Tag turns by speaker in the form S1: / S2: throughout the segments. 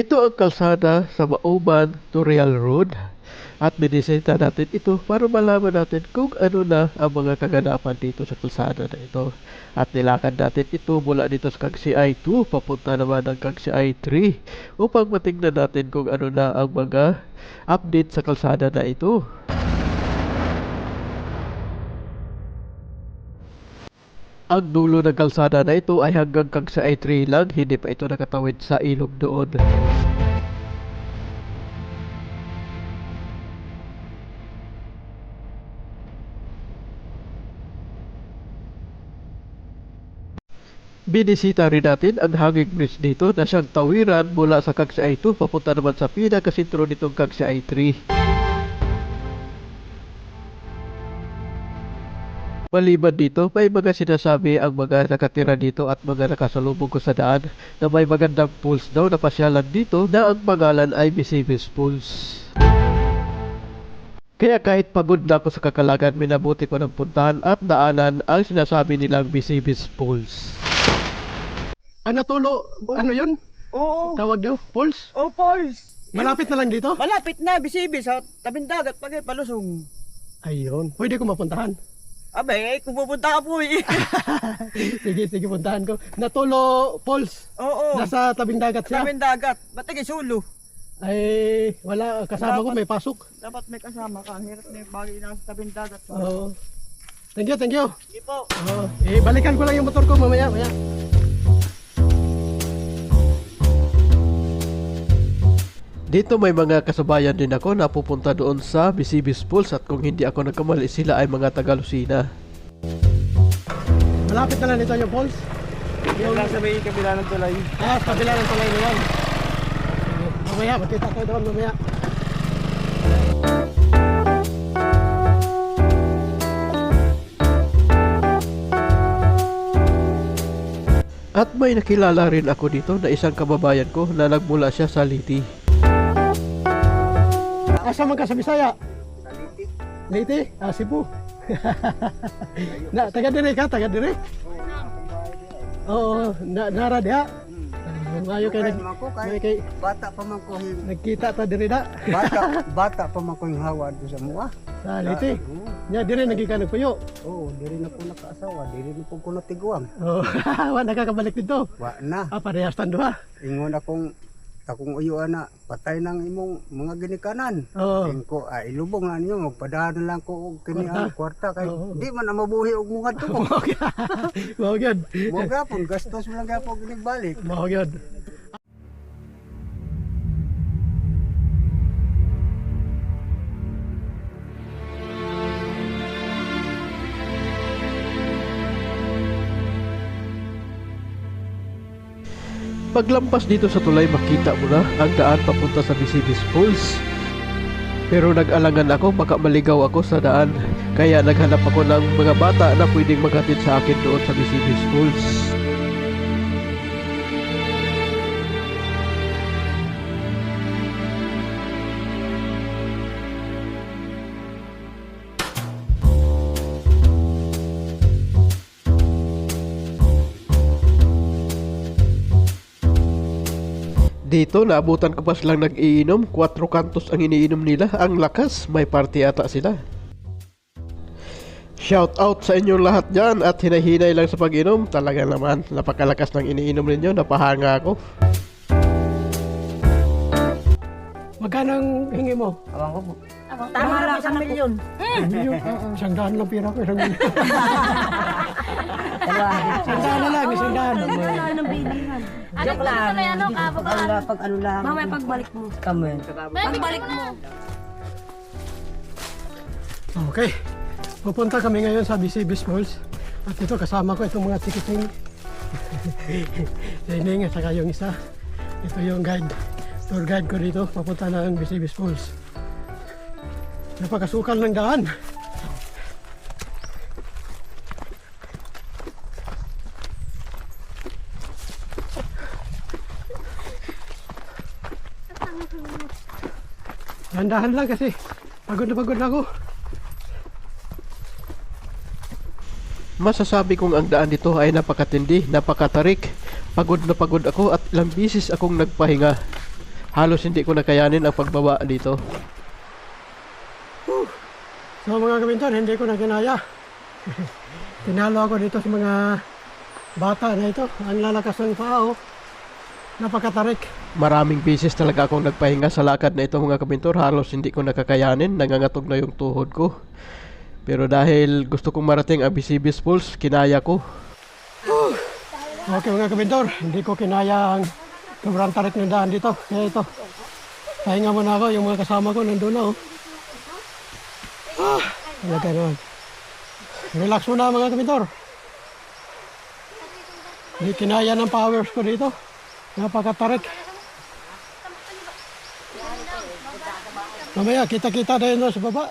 S1: Ito ang kalsada sa Mauban to Real Road at binisita natin ito para malaman natin kung ano na ang mga kaganapan dito sa kalsada na ito. At nilakad natin ito mula dito sa Kagsiay 2 papunta naman ng Kagsiay 3 upang matingnan natin kung ano na ang mga update sa kalsada na ito. Ang dulo ng kalsada na ito ay hanggang Kagsiay 3 lang, hindi pa ito nakatawid sa ilog doon. Binisita rin natin ang hanging bridge dito na siyang tawiran mula sa Kagsiay 2 papunta naman sa pinakasintro nitong Kagsiay 3. Maliban dito, may mga sinasabi ang mga nakatira dito at mga nakasalubong ko sa daan na may magandang pools daw na pasyalan dito na ang pangalan ay Misibis Pools. Kaya kahit pagod na ako sa kakalagan, minabuti ko ng puntahan at daanan ang sinasabi nilang Misibis Pools.
S2: Ano tulo? Ano yun?
S3: Oo.
S2: Tawag nyo? Pulse?
S3: Oh, Pauls.
S2: Malapit na lang dito?
S3: Malapit na, bisibi sa tabing dagat pag palusong.
S2: Ayun. Pwede ko mapuntahan.
S3: Abay, eh, kung pupunta ka po eh.
S2: sige, sige, puntahan ko. Natulo Pulse.
S3: Oo.
S2: Nasa tabing dagat siya.
S3: Tabing dagat. Ba't tagay sulo?
S2: Ay, wala. Kasama ko may pasok.
S3: Dapat may kasama ka. Ang hirap na yung bagay na sa tabing dagat.
S2: Oo. Thank you, thank you.
S3: Sige po.
S2: Oo. Eh, balikan ko lang yung motor ko mamaya. mamaya.
S1: Dito may mga kasabayan din ako na pupunta doon sa Misibis Pools at kung hindi ako nagkamali sila ay mga taga Lucina.
S2: Malapit na lang dito yung Pulse.
S3: Yung lang sa may kabila ng tulay.
S2: Ah, sa kabila ng tulay na yan. Mamaya, magkita tayo doon mamaya.
S1: At may nakilala rin ako dito na isang kababayan ko na nagmula siya sa Liti.
S2: Asa man ka sa Bisaya? Leyte? Ah, Cebu. na, taga dire ka, taga dire. Oo, na, nara diha. Ah, Mayo kay nag
S4: kay
S2: kay
S4: bata pa man ko
S2: nagkita ta dire da.
S4: bata bata pa man ko yung hawa do sa mua.
S2: Sa Leyte. Nya dire nagika nagpuyo.
S4: Oo, diri na ko nakaasawa, diri na po ko natiguang.
S2: Oh, wa nakakabalik dito.
S4: Wa na.
S2: Ah, parehas tan duha.
S4: Ingon akong akong uyuan na patay ng imong mga ginikanan.
S2: Oo.
S4: Tingko ah, ilubong na niyo magpadahan lang ko og kini ang kwarta kay
S2: Oo.
S4: di man na mabuhi og mga tubo.
S2: Mao gyud.
S4: Mo gapon gastos mo lang gapon ginibalik.
S2: Mao gyud.
S1: Paglampas dito sa tulay makita mo na ang daan papunta sa Misibis Falls. Pero nag-alangan ako baka maligaw ako sa daan kaya naghanap ako ng mga bata na pwedeng maghatid sa akin doon sa Misibis Falls. Dito naabutan ko pa silang nag-iinom, 4 kantos ang iniinom nila, ang lakas, may party ata sila. Shout out sa inyong lahat dyan at hinahinay lang sa pag-inom, talaga naman, napakalakas ng iniinom ninyo, napahanga ako.
S2: Magkano ang hingi mo?
S3: Awang ko po.
S5: Tama lang, isang milyon.
S2: Milyon. Isang daan lang pira ko, isang milyon. Isang daan na lang, isang daan.
S5: Wala ng bilihan.
S6: Joke lang.
S5: Ano ka?
S6: Wala, pag ano lang.
S5: Mamaya pagbalik mo.
S6: Kami.
S5: Pagbalik mo.
S2: Okay. Pupunta kami ngayon sa BCB Falls. At ito kasama ko itong mga tikiting. si Ining at saka yung isa. Ito yung guide. Tour guide ko dito. Papunta na ang BCB Falls. Napakasukal ng daan. Dahan-dahan lang kasi pagod na pagod na ako.
S1: Masasabi kong ang daan dito ay napakatindi, napakatarik. Pagod na pagod ako at ilang bisis akong nagpahinga. Halos hindi ko nakayanin ang pagbaba dito.
S2: So mga kabintor, hindi ko na kinaya. Tinalo ako dito sa mga bata na ito. Ang lalakas ng paa, oh. Napakatarik.
S1: Maraming beses talaga akong nagpahinga sa lakad na ito mga kabintor. Halos hindi ko nakakayanin. Nangangatog na yung tuhod ko. Pero dahil gusto kong marating ang Bisibis Falls, kinaya ko.
S2: Okay mga kabintor, hindi ko kinaya ang sobrang tarik ng daan dito. Kaya ito, pahinga muna ako. Yung mga kasama ko nandun na, oh. Ah, talaga naman. Relax muna mga kabintor. Hindi kinaya ng powers ko dito. Napakatarik. Mamaya, kita-kita yun doon sa baba.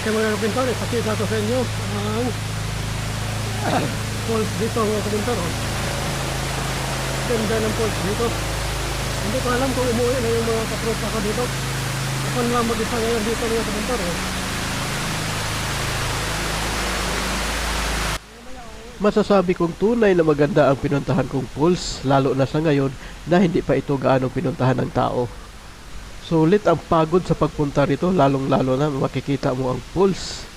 S2: Okay mga kabintor, ipakita ko sa inyo ang falls dito mga kabintor. oh. Ganda ng falls dito. Hindi ko alam kung umuwi na yung mga katropa ko dito. Ako lang mag-isa ngayon dito mga kabintor. oh.
S1: Masasabi kong tunay na maganda ang pinuntahan kong falls, lalo na sa ngayon na hindi pa ito gaano pinuntahan ng tao. Sulit ang pagod sa pagpunta rito, lalong lalo na makikita mo ang falls.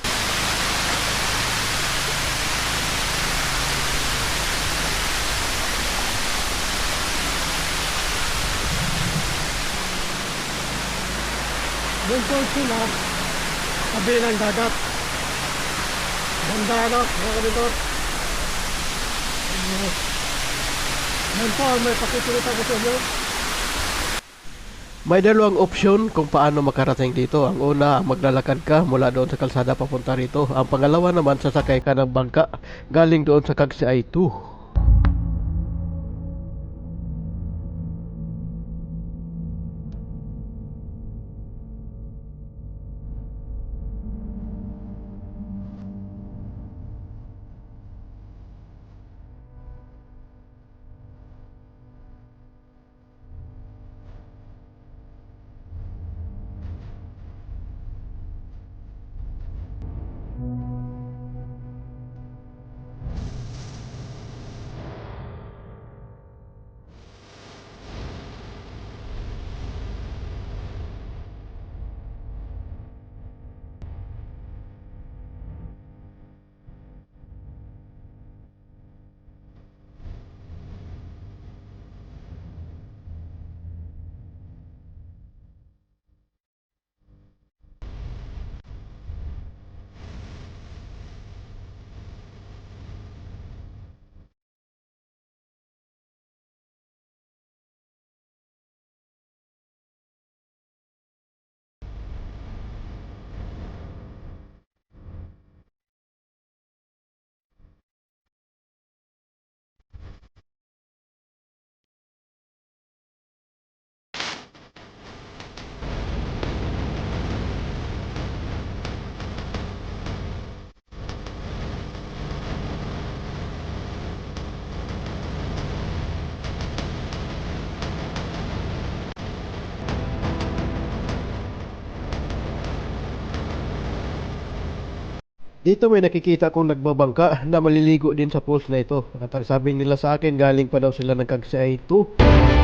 S2: Falls sila, tabi ng dagat. Ganda ano, mga yan po ang may pakikita ko sa inyo.
S1: May dalawang opsyon kung paano makarating dito. Ang una, maglalakad ka mula doon sa kalsada papunta rito. Ang pangalawa naman, sasakay ka ng bangka galing doon sa Kagsay 2. Dito may nakikita kong nagbabangka na maliligo din sa falls na ito. At sabi nila sa akin, galing pa daw sila ng Kagsay 2.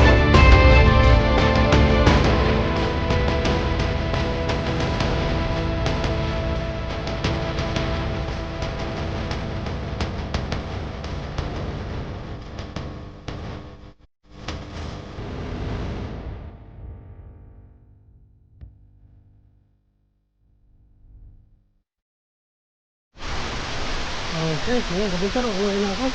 S2: Okay, mga kabintor, uwi na ako.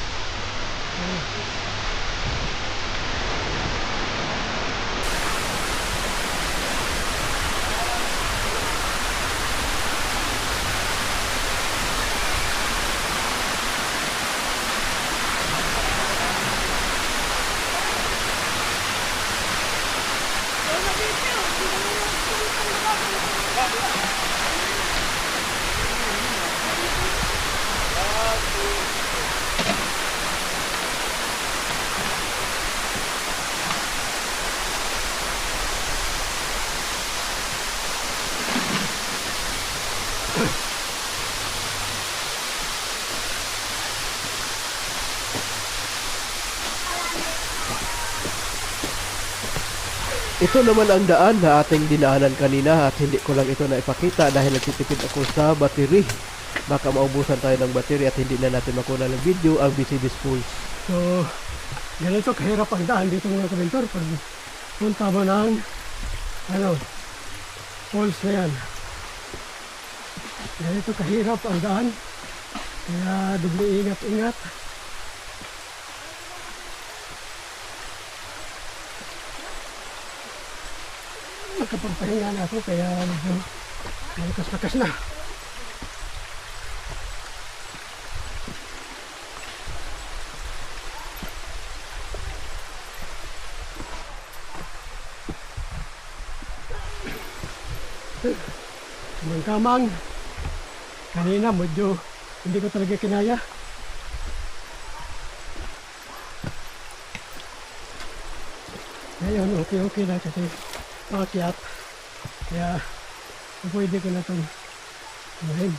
S1: Ito naman ang daan na ating dinaanan kanina at hindi ko lang ito na ipakita dahil nagtitipid ako sa battery. Baka maubusan tayo ng battery at hindi na natin makuha ng video ang BCB spool.
S2: So, ganito kahirap ang daan dito mga kabentor. Pag punta mo ng, ano, falls na yan. Ganito kahirap ang daan. Kaya doble ingat-ingat. Nakapagpahinga na ako kaya medyo malakas-lakas na. Kamang-kamang. Kanina medyo hindi ko talaga kinaya. Ngayon, okay-okay na kasi pakakyat. Kaya pwede ko na itong gawin.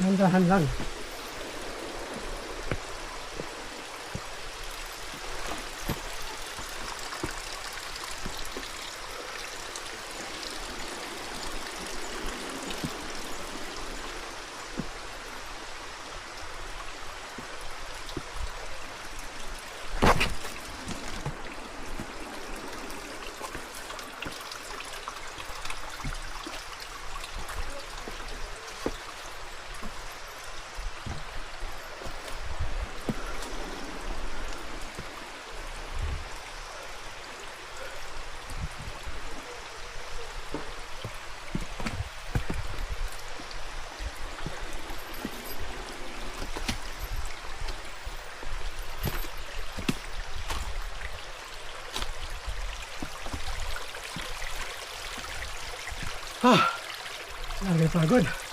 S2: Nandahan lang. That'll be good.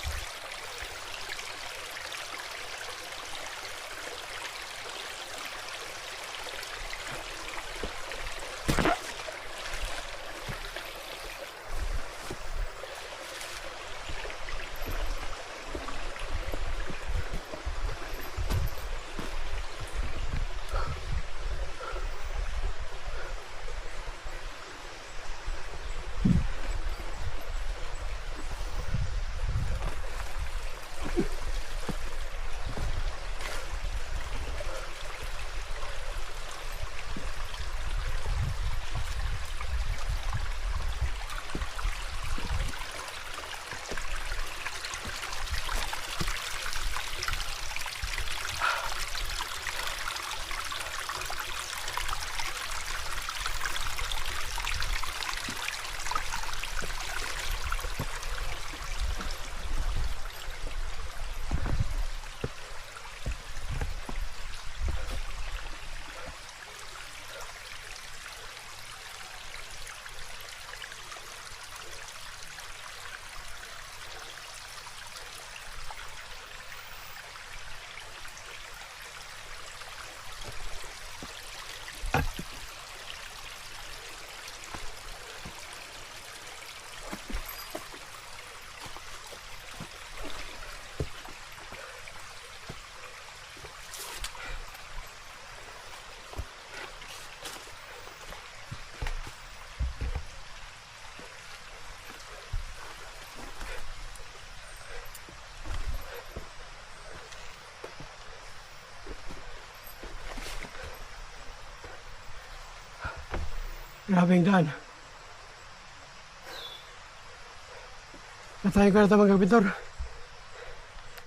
S2: Nakakapagod. Grabing daan. Natayin ko na ito mga kapintor.